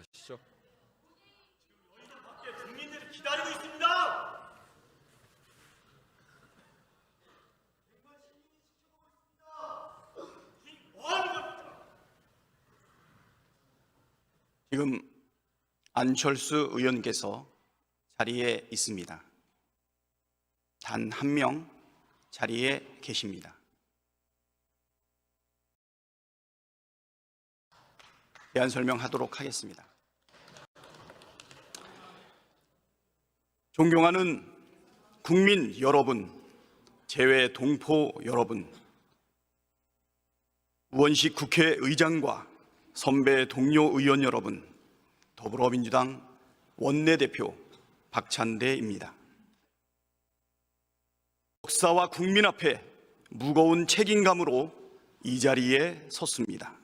하시죠. 국민들이 기다리고 있습니다. 뭐 하는 겁니까? 지금 안철수 의원께서 자리에 있습니다. 단 한 명 자리에 계십니다. 대안 설명하도록 하겠습니다. 존경하는 국민 여러분, 제외 동포 여러분, 우원식 국회의장과 선배 동료 의원 여러분, 더불어민주당 원내대표 박찬대입니다. 역사와 국민 앞에 무거운 책임감으로 이 자리에 섰습니다.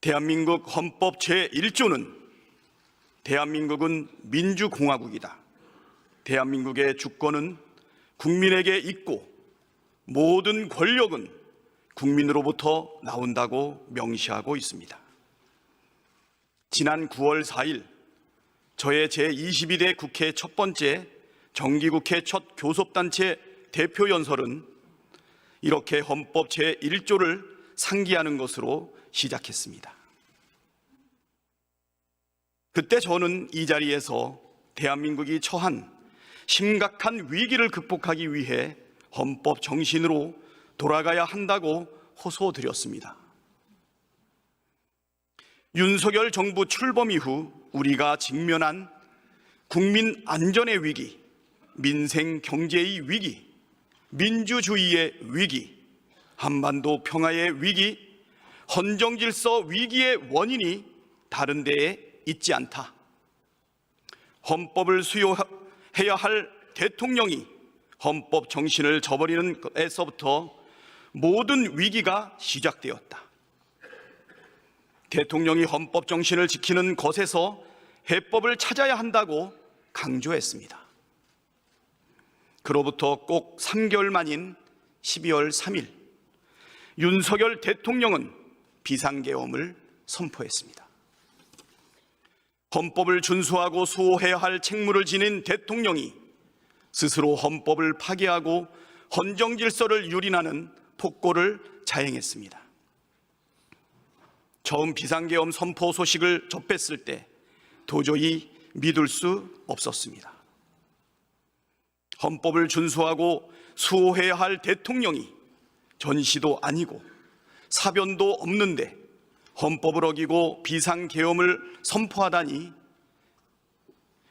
대한민국 헌법 제1조는 대한민국은 민주공화국이다. 대한민국의 주권은 국민에게 있고 모든 권력은 국민으로부터 나온다고 명시하고 있습니다. 지난 9월 4일 저의 제22대 국회 첫 번째 정기국회 첫 교섭단체 대표 연설은 이렇게 헌법 제1조를 상기하는 것으로 시작했습니다. 그때 저는 이 자리에서 대한민국이 처한 심각한 위기를 극복하기 위해 헌법 정신으로 돌아가야 한다고 호소드렸습니다. 윤석열 정부 출범 이후 우리가 직면한 국민 안전의 위기, 민생 경제의 위기, 민주주의의 위기, 한반도 평화의 위기, 헌정 질서 위기의 원인이 다른 데에 있지 않다. 헌법을 수요해야 할 대통령이 헌법 정신을 저버리는 것에서부터 모든 위기가 시작되었다. 대통령이 헌법 정신을 지키는 것에서 해법을 찾아야 한다고 강조했습니다. 그로부터 꼭 3개월 만인 12월 3일 윤석열 대통령은 비상계엄을 선포했습니다. 헌법을 준수하고 수호해야 할 책무를 지닌 대통령이 스스로 헌법을 파괴하고 헌정 질서를 유린하는 폭거를 자행했습니다. 처음 비상계엄 선포 소식을 접했을 때 도저히 믿을 수 없었습니다. 헌법을 준수하고 수호해야 할 대통령이 전시도 아니고 사변도 없는데 헌법을 어기고 비상계엄을 선포하다니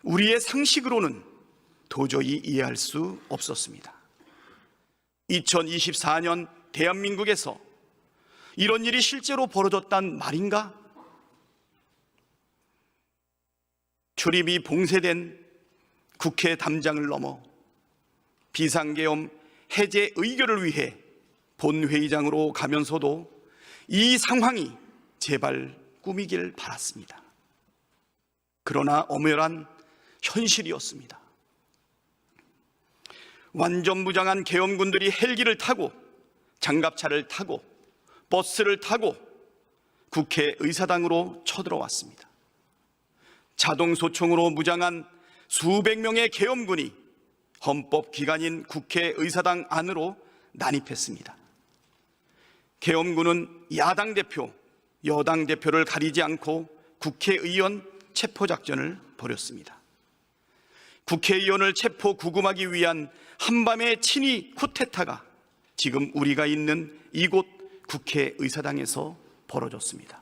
우리의 상식으로는 도저히 이해할 수 없었습니다. 2024년 대한민국에서 이런 일이 실제로 벌어졌단 말인가? 출입이 봉쇄된 국회 담장을 넘어 비상계엄 해제 의결을 위해 본회의장으로 가면서도 이 상황이 제발 꾸미길 바랐습니다. 그러나 엄연한 현실이었습니다. 완전 무장한 계엄군들이 헬기를 타고 장갑차를 타고 버스를 타고 국회 의사당으로 쳐들어왔습니다. 자동 소총으로 무장한 수백 명의 계엄군이 헌법 기관인 국회 의사당 안으로 난입했습니다. 계엄군은 야당 대표, 여당 대표를 가리지 않고 국회의원 체포 작전을 벌였습니다. 국회의원을 체포 구금하기 위한 한밤의 친위 쿠데타가 지금 우리가 있는 이곳 국회의사당에서 벌어졌습니다.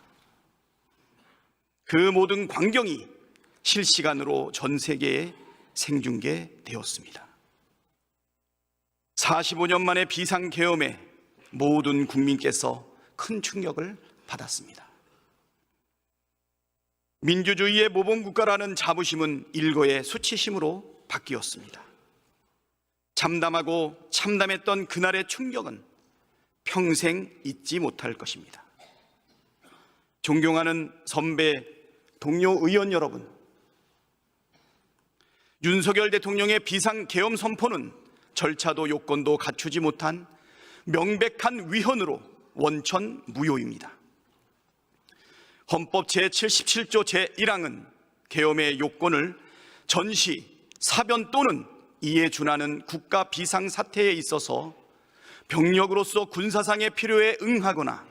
그 모든 광경이 실시간으로 전 세계에 생중계되었습니다. 45년 만에 비상계엄에 모든 국민께서 큰 충격을 받았습니다. 민주주의의 모범국가라는 자부심은 일거의 수치심으로 바뀌었습니다. 참담하고 참담했던 그날의 충격은 평생 잊지 못할 것입니다. 존경하는 선배, 동료 의원 여러분, 윤석열 대통령의 비상 계엄 선포는 절차도 요건도 갖추지 못한 명백한 위헌으로 원천 무효입니다. 헌법 제77조 제1항은 계엄의 요건을 전시, 사변 또는 이에 준하는 국가 비상 사태에 있어서 병력으로서 군사상의 필요에 응하거나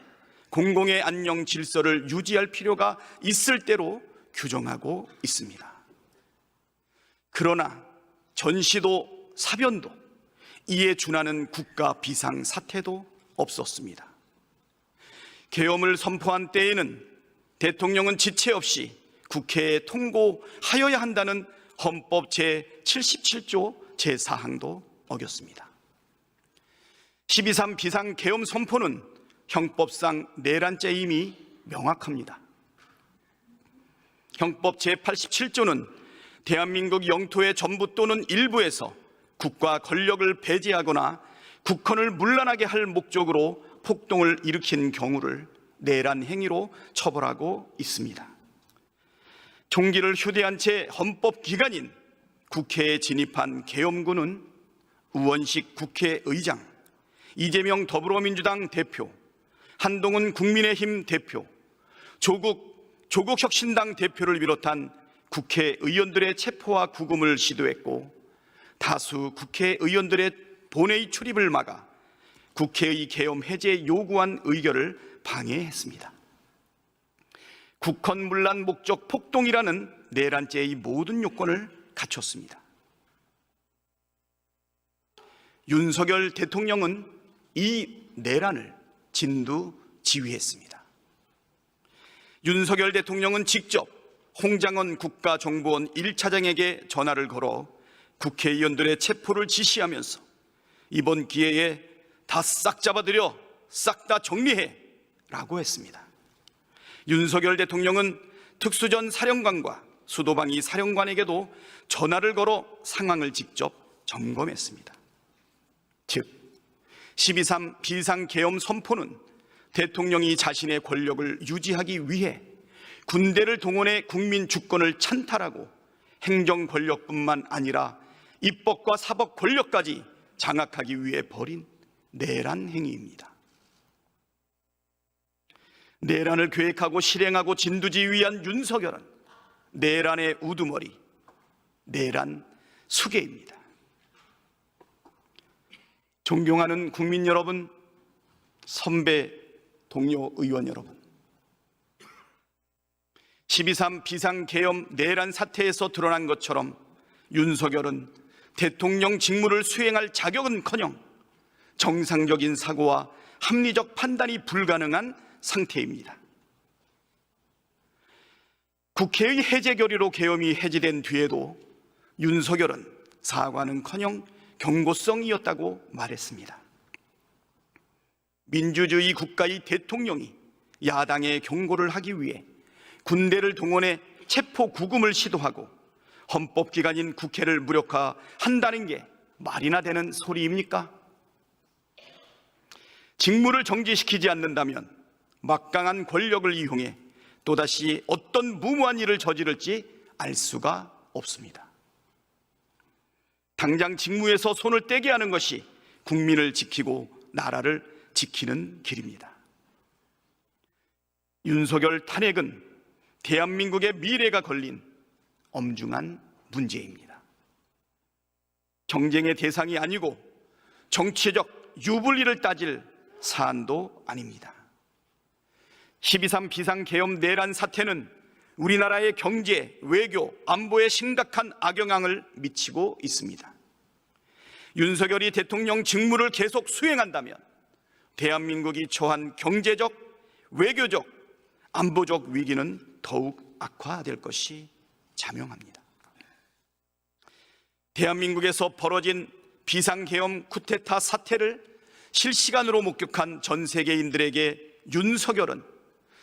공공의 안녕 질서를 유지할 필요가 있을 때로 규정하고 있습니다. 그러나 전시도 사변도 이에 준하는 국가 비상 사태도 없었습니다. 계엄을 선포한 때에는 대통령은 지체 없이 국회에 통고하여야 한다는 헌법 제77조 제4항도 어겼습니다. 12.3 비상계엄 선포는 형법상 내란죄임이 명확합니다. 형법 제87조는 대한민국 영토의 전부 또는 일부에서 국가 권력을 배제하거나 국헌을 문란하게 할 목적으로 폭동을 일으킨 경우를 내란 행위로 처벌하고 있습니다. 총기를 휴대한 채 헌법 기관인 국회에 진입한 계엄군은 우원식 국회의장, 이재명 더불어민주당 대표, 한동훈 국민의힘 대표, 조국 조국혁신당 대표를 비롯한 국회의원들의 체포와 구금을 시도했고 다수 국회의원들의 본회의 출입을 막아 국회의 계엄 해제 요구한 의결을 방해했습니다. 국헌 문란 목적 폭동이라는 내란죄의 모든 요건을 갖췄습니다. 윤석열 대통령은 이 내란을 진두 지휘했습니다. 윤석열 대통령은 직접 홍장원 국가정보원 1차장에게 전화를 걸어 국회의원들의 체포를 지시하면서 이번 기회에 다 싹 잡아들여 싹 다 정리해 라고 했습니다. 윤석열 대통령은 특수전 사령관과 수도방위 사령관에게도 전화를 걸어 상황을 직접 점검했습니다. 즉, 12.3 비상계엄 선포는 대통령이 자신의 권력을 유지하기 위해 군대를 동원해 국민 주권을 찬탈하고 행정 권력뿐만 아니라 입법과 사법 권력까지 장악하기 위해 벌인 내란 행위입니다. 내란을 계획하고 실행하고 진두지휘한 윤석열은 내란의 우두머리, 내란 수계입니다. 존경하는 국민 여러분, 선배 동료 의원 여러분. 12.3 비상계엄 내란 사태에서 드러난 것처럼 윤석열은 대통령 직무를 수행할 자격은커녕 정상적인 사고와 합리적 판단이 불가능한 상태입니다. 국회의 해제 결의로 계엄이 해제된 뒤에도 윤석열은 사과는커녕 경고성이었다고 말했습니다. 민주주의 국가의 대통령이 야당의 경고를 하기 위해 군대를 동원해 체포 구금을 시도하고 헌법기관인 국회를 무력화한다는 게 말이나 되는 소리입니까? 직무를 정지시키지 않는다면 막강한 권력을 이용해 또다시 어떤 무모한 일을 저지를지 알 수가 없습니다. 당장 직무에서 손을 떼게 하는 것이 국민을 지키고 나라를 지키는 길입니다. 윤석열 탄핵은 대한민국의 미래가 걸린 엄중한 문제입니다. 경쟁의 대상이 아니고 정치적 유불리를 따질 사안도 아닙니다. 12.3 비상계엄 내란 사태는 우리나라의 경제, 외교, 안보에 심각한 악영향을 미치고 있습니다. 윤석열이 대통령 직무를 계속 수행한다면 대한민국이 처한 경제적, 외교적, 안보적 위기는 더욱 악화될 것이 자명합니다. 대한민국에서 벌어진 비상계엄 쿠데타 사태를 실시간으로 목격한 전 세계인들에게 윤석열은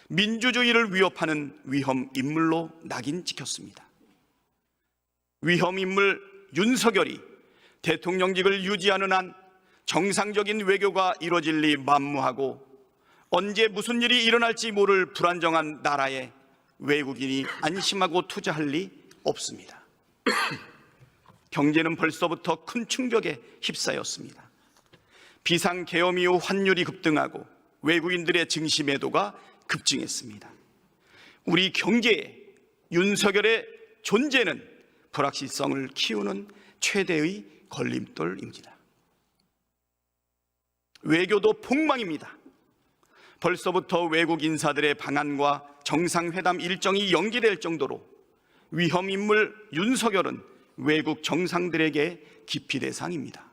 민주주의를 위협하는 위험 인물로 낙인 찍혔습니다. 위험 인물 윤석열이 대통령직을 유지하는 한 정상적인 외교가 이뤄질 리 만무하고 언제 무슨 일이 일어날지 모를 불안정한 나라에 외국인이 안심하고 투자할 리 없습니다. 경제는 벌써부터 큰 충격에 휩싸였습니다. 비상 계엄 이후 환율이 급등하고 외국인들의 증시 매도가 급증했습니다. 우리 경제에 윤석열의 존재는 불확실성을 키우는 최대의 걸림돌입니다. 외교도 폭망입니다. 벌써부터 외국 인사들의 방한과 정상회담 일정이 연기될 정도로 위험 인물 윤석열은 외국 정상들에게 기피 대상입니다.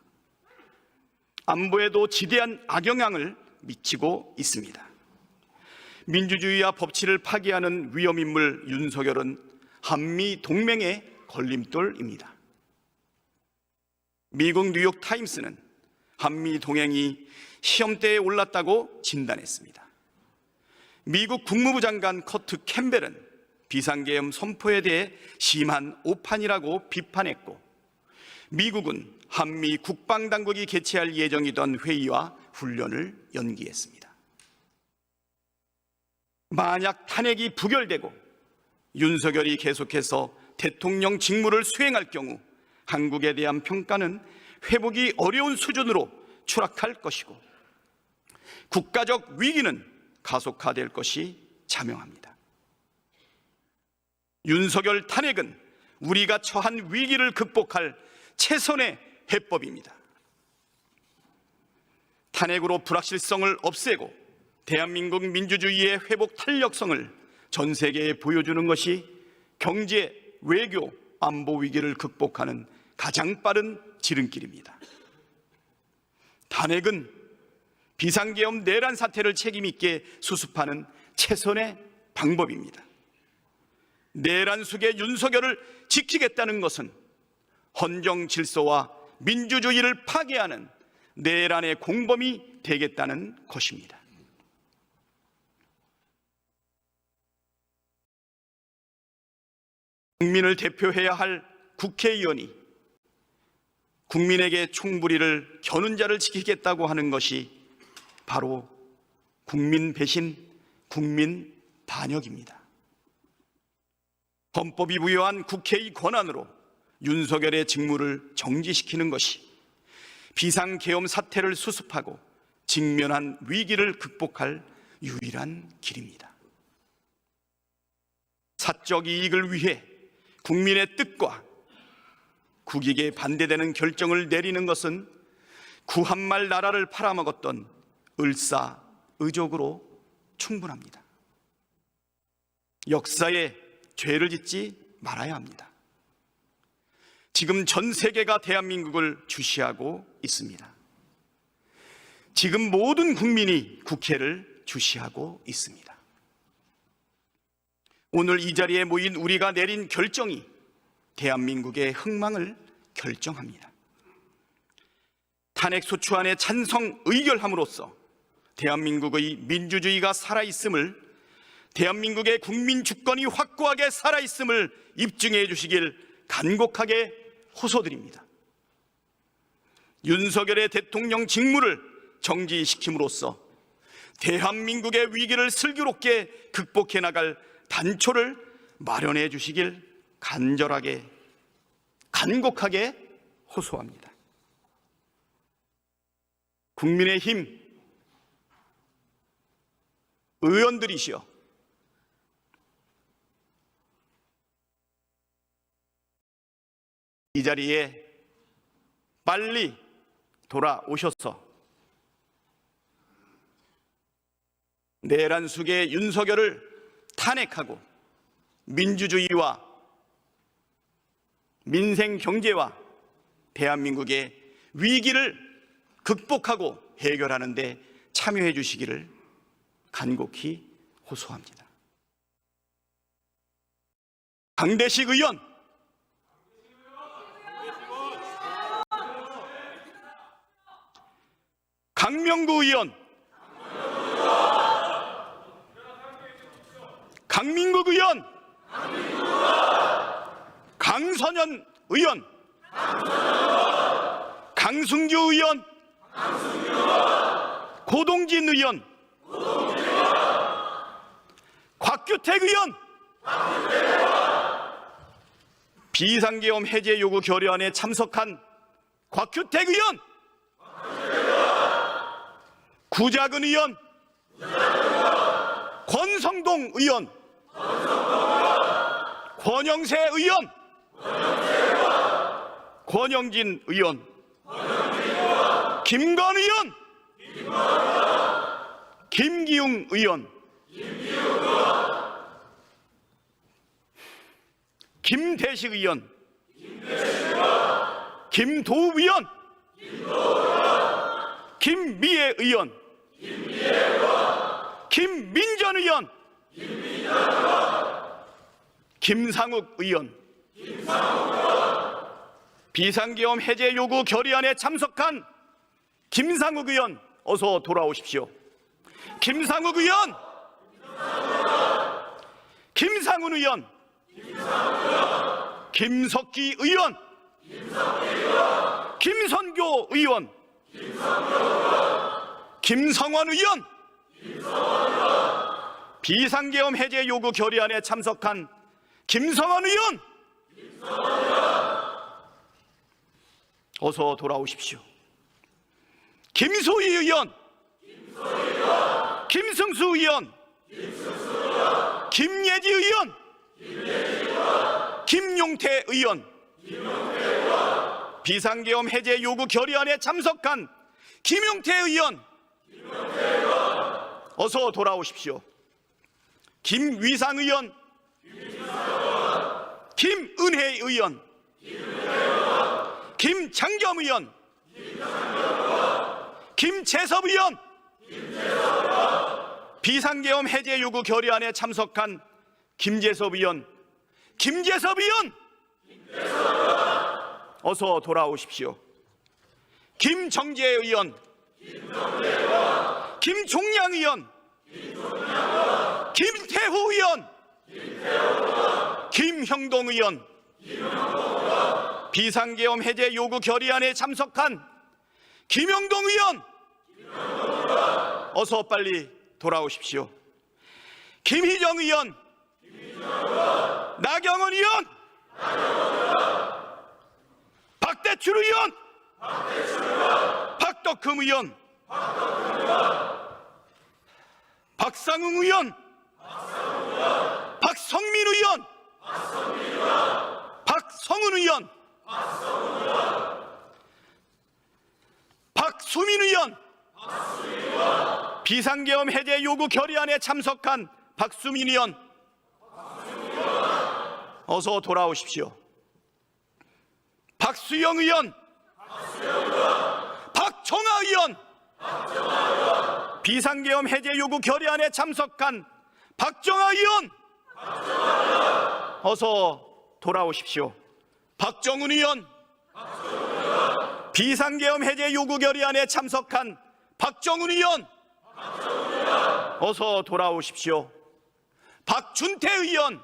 안보에도 지대한 악영향을 미치고 있습니다. 민주주의와 법치를 파괴하는 위험 인물 윤석열은 한미 동맹의 걸림돌입니다. 미국 뉴욕 타임스는 한미 동맹이 시험대에 올랐다고 진단했습니다. 미국 국무부 장관 커트 캠벨은 비상계엄 선포에 대해 심한 오판이라고 비판했고 미국은 한미 국방당국이 개최할 예정이던 회의와 훈련을 연기했습니다. 만약 탄핵이 부결되고 윤석열이 계속해서 대통령 직무를 수행할 경우 한국에 대한 평가는 회복이 어려운 수준으로 추락할 것이고 국가적 위기는 가속화될 것이 자명합니다. 윤석열 탄핵은 우리가 처한 위기를 극복할 최선의 해법입니다. 탄핵으로 불확실성을 없애고 대한민국 민주주의의 회복 탄력성을 전 세계에 보여주는 것이 경제, 외교, 안보 위기를 극복하는 가장 빠른 지름길입니다. 탄핵은 비상계엄 내란 사태를 책임있게 수습하는 최선의 방법입니다. 내란 속의 윤석열을 지키겠다는 것은 헌정 질서와 민주주의를 파괴하는 내란의 공범이 되겠다는 것입니다. 국민을 대표해야 할 국회의원이 국민에게 총부리를 겨눈 자를 지키겠다고 하는 것이 바로 국민 배신, 국민 반역입니다. 헌법이 부여한 국회의 권한으로 윤석열의 직무를 정지시키는 것이 비상계엄 사태를 수습하고 직면한 위기를 극복할 유일한 길입니다. 사적 이익을 위해 국민의 뜻과 국익에 반대되는 결정을 내리는 것은 구한말 나라를 팔아먹었던 을사 의족으로 충분합니다. 역사에 죄를 짓지 말아야 합니다. 지금 전 세계가 대한민국을 주시하고 있습니다. 지금 모든 국민이 국회를 주시하고 있습니다. 오늘 이 자리에 모인 우리가 내린 결정이 대한민국의 흥망을 결정합니다. 탄핵 소추안에 찬성 의결함으로써 대한민국의 민주주의가 살아있음을 대한민국의 국민 주권이 확고하게 살아있음을 입증해 주시길 간곡하게 호소드립니다. 윤석열의 대통령 직무를 정지시킴으로써 대한민국의 위기를 슬기롭게 극복해 나갈 단초를 마련해 주시길 간절하게 간곡하게 호소합니다. 국민의 힘 의원들이시여 이 자리에 빨리 돌아오셔서 내란 속의 윤석열을 탄핵하고 민주주의와 민생 경제와 대한민국의 위기를 극복하고 해결하는 데 참여해 주시기를 간곡히 호소합니다. 강대식 의원 강명구 의원 강민국 의원. 강선현 의원. 강승규 의원. 고동진 의원. 곽규택 의원. 비상계엄 해제 요구 결의안에 참석한 곽규택 의원. 구자근 의원. 권성동 의원 권영세 의원. 권영진 의원. 김건 의원. 김기웅 의원. 김대식 의원. 김도우 의원. 김미애 의원. 김민전 의원 김상욱 의원. 비상계엄 해제 요구 결의안에 참석한 김상욱 의원 어서 돌아오십시오. 김상욱 의원, 김상훈 의원, 김석기 의원, 김선교 의원, 김성원 의원, 비상계엄 해제 요구 결의안에 참석한 김성원 의원, 어서 돌아오십시오. 김소희 의원, 김승수 의원, 김예지 의원, 김용태 의원, 비상계엄 해제 요구 결의안에 참석한 김용태 의원, 어서 돌아오십시오. 김위상 의원, 김은혜 의원, 김창겸 의원, 김재섭 의원, 비상계엄 해제 요구 결의안에 참석한 김재섭 의원, 김재섭 의원, 어서 돌아오십시오. 김정재 의원, 김종양 의원, 김 태후 의원, 김형동 의원, 비상계엄 해제 요구 결의안에 참석한 김영동 의원, 어서 빨리 돌아오십시오. 김희정 의원, 나경원 의원, 박대출 의원, 박덕흠 의원, 박상웅 의원, 박성민 의원, 박성훈 의원, 박수민 의원, 비상계엄 해제 요구 결의안에 참석한 박수민 의원, 어서 돌아오십시오. 박수영 의원, 박정아 의원, 비상계엄 해제 요구 결의안에 참석한 박정아 의원, 어서 돌아오십시오. 박정훈 의원, 비상계엄 해제 요구 결의안에 참석한 박정훈 의원, 어서 돌아오십시오. 박준태 의원,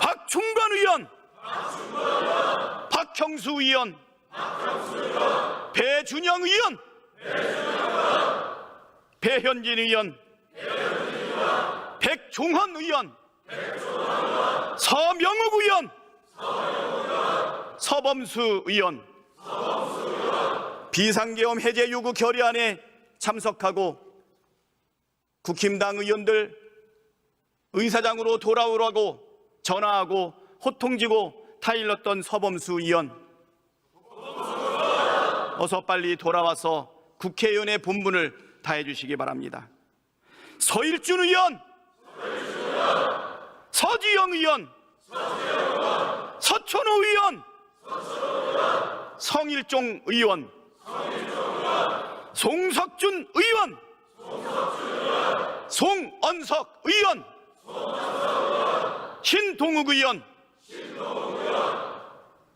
박충건 의원, 박형수 의원, 배준영 의원, 배현진 의원, 백종헌 의원, 서명욱 의원, 서범수 의원, 비상계엄 해제 요구 결의안에 참석하고 국힘당 의원들 의사장으로 돌아오라고 전화하고 호통지고 타일렀던 서범수 의원. 어서 빨리 돌아와서 국회의원의 본분을 다해 주시기 바랍니다. 서일준 의원, 서지영 의원, 서천호 의원, 성일종 의원, 송석준 의원, 송언석 의원, 신동욱 의원,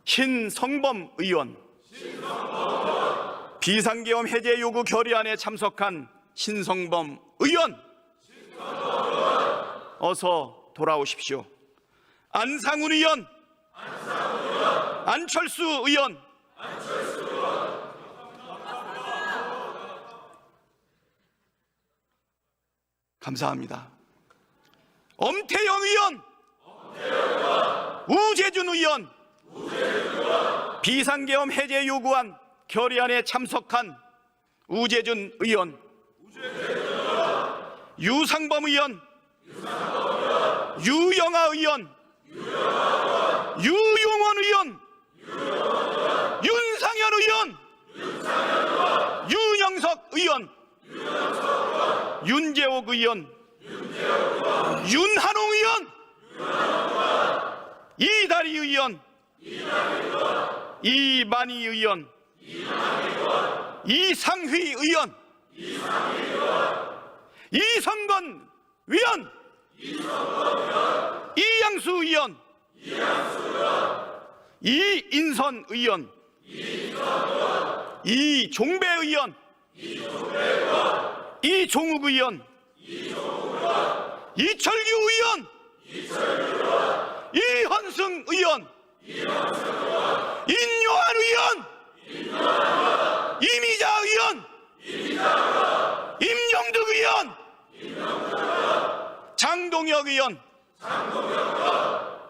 신성범 의원, 비상계엄 해제 요구 결의안에 참석한 신성범 의원, 어서 돌아오십시오. 안상훈 의원, 안철수 의원, 감사합니다. 엄태영 의원, 우재준 의원, 비상계엄 해제 요구안 결의안에 참석한 우재준 의원, 유상범 의원, 유영아 의원, 유용원 의원, 윤상현 의원, 윤영석 의원, 윤재옥 의원, 윤한홍 의원, 이다리 의원, 이만희 의원, 이상휘 의원, 이성건 위원, 이양수 의원, 이인선 의원, 이종배 의원, 이종욱 의원, 이철규 의원, 이헌승 의원, 인요한 의원, 이미자 의원, 임영득 의원, 장동혁 의원,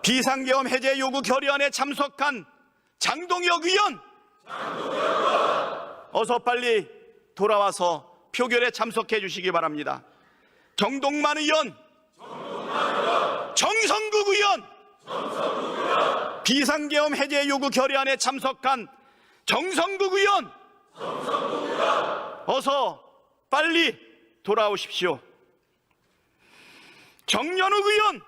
비상계엄 해제 요구 결의안에 참석한 장동혁 의원, 어서 빨리 돌아와서 표결에 참석해 주시기 바랍니다. 정동만 의원, 정성국 의원, 비상계엄 해제 요구 결의안에 참석한 정성국 의원, 어서 빨리 돌아오십시오. 정연욱 의원,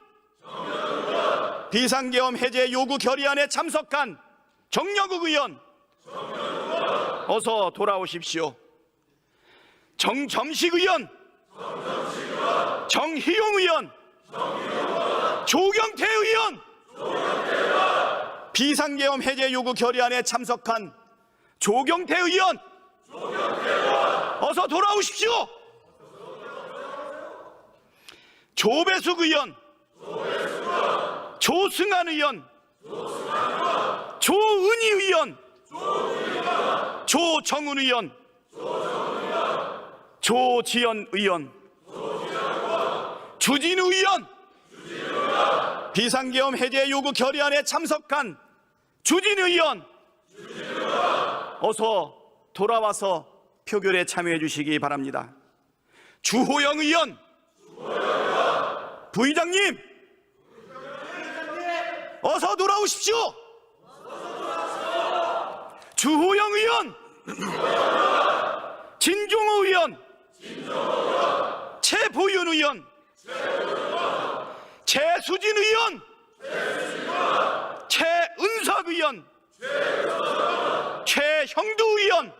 비상계엄 해제 요구 결의안에 참석한 정여국 의원, 어서 돌아오십시오. 정점식 의원, 정희용 의원, 조경태 의원, 비상계엄 해제 요구 결의안에 참석한 조경태 의원, 어서 돌아오십시오. 조배숙 의원, 조승한 의원, 조은희 의원, 조정훈 의원, 조지연 의원, 주진우 의원, 비상계엄 해제 요구 결의안에 참석한 주진우 의원, 어서 돌아와서 표결에 참여해 주시기 바랍니다. 주호영 의원, 부의장님, 어서 돌아오십시오. 주호영 의원, 진종호 의원, 최보윤 의원, 최수진 의원, 최은석 의원, 최형두 의원,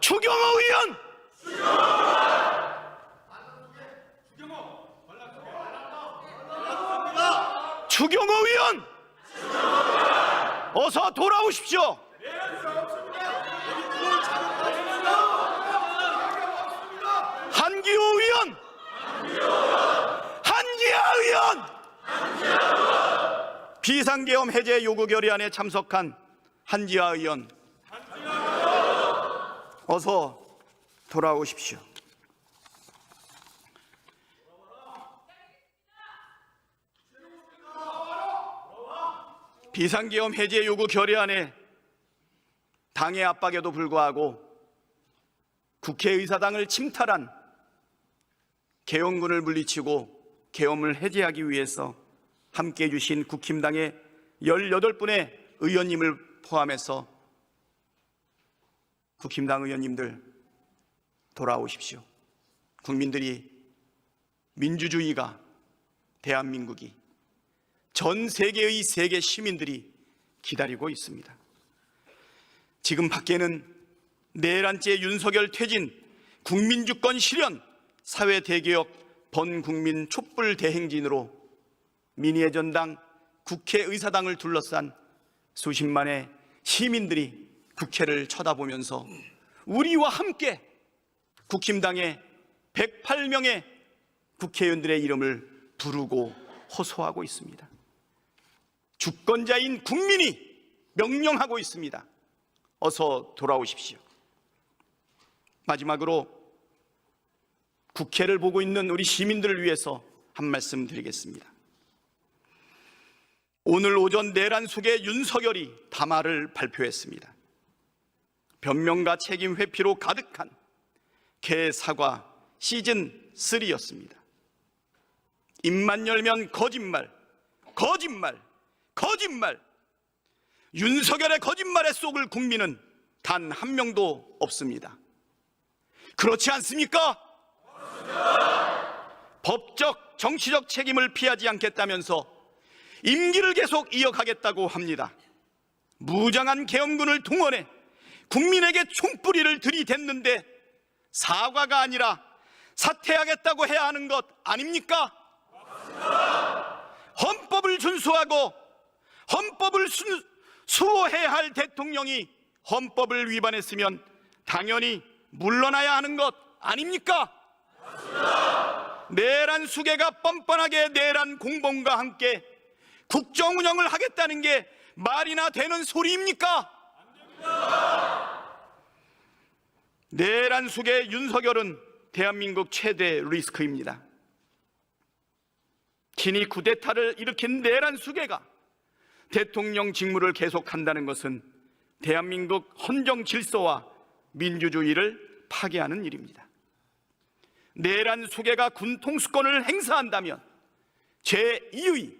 추경호 의원, 추경호 의원, 어서 돌아오십시오. 한기호 의원, 한기하 의원, 비상계엄 해제 요구 결의안에 참석한 한지하 의원, 어서 돌아오십시오. 비상계엄 해제 요구 결의안에 당의 압박에도 불구하고 국회의사당을 침탈한 계엄군을 물리치고 계엄을 해제하기 위해서 함께 해주신 국힘당의 18분의 의원님을 포함해서 국힘당 의원님들 돌아오십시오. 국민들이 민주주의가 대한민국이 전 세계의 세계 시민들이 기다리고 있습니다. 지금 밖에는 내란죄 윤석열 퇴진, 국민주권 실현, 사회 대개혁, 번국민 촛불 대행진으로 민의의 전당, 국회의사당을 둘러싼 수십만의 시민들이 국회를 쳐다보면서 우리와 함께 국힘당의 108명의 국회의원들의 이름을 부르고 호소하고 있습니다. 주권자인 국민이 명령하고 있습니다. 어서 돌아오십시오. 마지막으로 국회를 보고 있는 우리 시민들을 위해서 한 말씀 드리겠습니다. 오늘 오전 내란 속에 윤석열이 담화를 발표했습니다. 변명과 책임 회피로 가득한 개사과 시즌 3였습니다. 입만 열면 거짓말, 거짓말, 거짓말. 윤석열의 거짓말에 속을 국민은 단 한 명도 없습니다. 그렇지 않습니까? 법적, 정치적 책임을 피하지 않겠다면서 임기를 계속 이어가겠다고 합니다. 무장한 계엄군을 동원해 국민에게 총뿌리를 들이댔는데 사과가 아니라 사퇴하겠다고 해야 하는 것 아닙니까? 헌법을 준수하고 헌법을 수, 수호해야 할 대통령이 헌법을 위반했으면 당연히 물러나야 하는 것 아닙니까? 내란 수계가 뻔뻔하게 내란 공범과 함께 국정 운영을 하겠다는 게 말이나 되는 소리입니까? 내란 수계 윤석열은 대한민국 최대 리스크입니다. 친이 쿠데타를 일으킨 내란 수계가 대통령 직무를 계속한다는 것은 대한민국 헌정 질서와 민주주의를 파괴하는 일입니다. 내란 수계가 군 통수권을 행사한다면 제2의,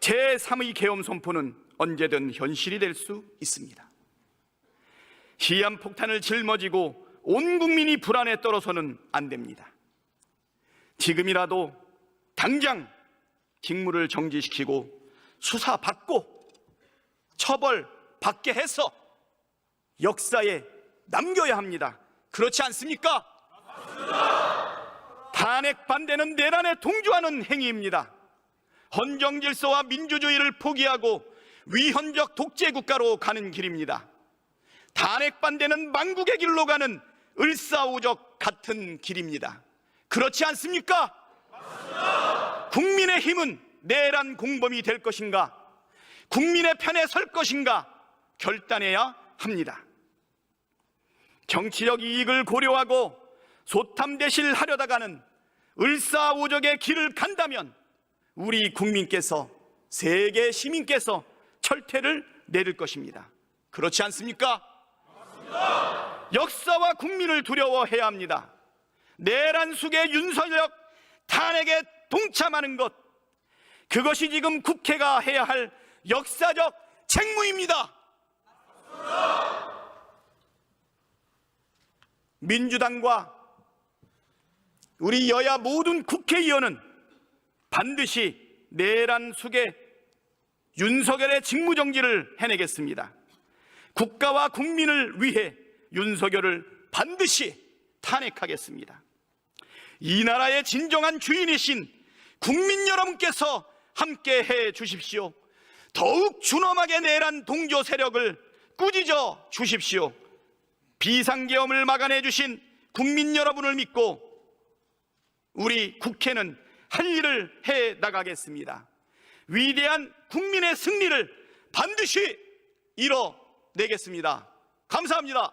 제3의 계엄 선포는 언제든 현실이 될 수 있습니다. 시한 폭탄을 짊어지고 온 국민이 불안에 떨어서는 안 됩니다. 지금이라도 당장 직무를 정지시키고 수사받고 처벌 받게 해서 역사에 남겨야 합니다. 그렇지 않습니까? 탄핵 반대는 내란에 동조하는 행위입니다. 헌정 질서와 민주주의를 포기하고 위헌적 독재 국가로 가는 길입니다. 탄핵 반대는 망국의 길로 가는 을사오적 같은 길입니다. 그렇지 않습니까? 국민의 힘은 내란 공범이 될 것인가? 국민의 편에 설 것인가? 결단해야 합니다. 정치적 이익을 고려하고 소탐대실 하려다가는 을사오적의 길을 간다면 우리 국민께서 세계 시민께서 철퇴를 내릴 것입니다. 그렇지 않습니까? 역사와 국민을 두려워해야 합니다. 내란 속의 윤석열 탄핵에 동참하는 것 그것이 지금 국회가 해야 할 역사적 책무입니다. 민주당과 우리 여야 모든 국회의원은 반드시 내란 속의 윤석열의 직무정지를 해내겠습니다. 국가와 국민을 위해 윤석열을 반드시 탄핵하겠습니다. 이 나라의 진정한 주인이신 국민 여러분께서 함께 해 주십시오. 더욱 준엄하게 내란 동조 세력을 꾸짖어 주십시오. 비상계엄을 막아내 주신 국민 여러분을 믿고 우리 국회는 할 일을 해 나가겠습니다. 위대한 국민의 승리를 반드시 이뤄내겠습니다. 감사합니다.